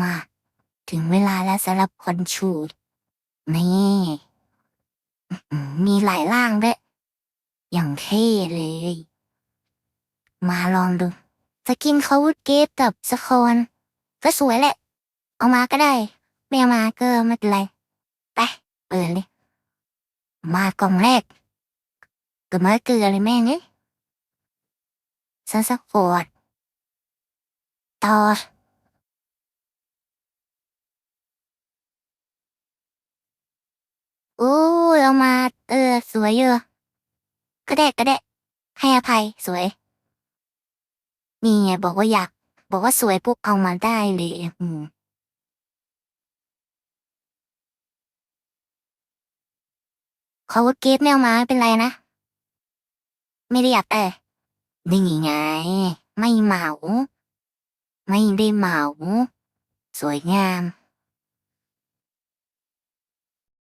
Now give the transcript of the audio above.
มา ถึงเวลาแล้วสำหรับคนชูดนี่มีหลายร่างด้วย อย่างเท่เลย มาลองดู สกินเขาวุดเกตกับสโคนก็สวยแหละ เอามาก็ได้ ไม่เอามาก็ไม่เป็นไร ไป เปิดเลย มากล่องแรกก็มาเกลือเลยแม่งเอ้ยซันสปอร์ตต่อ โอ้ยเอามา เออ สวยเยอะก็ได้ก็ได้ให้อภัยสวย นี่ไงบอกว่าอยาก บอกว่าสวยปุ๊บเอามาได้เลยอืมเขาว่าเกฟไม่เอามาไม่เป็นไรนะ ไม่ได้อยากแต่นี่ไง ไม่เหมา ไม่ได้เหมา สวยงาม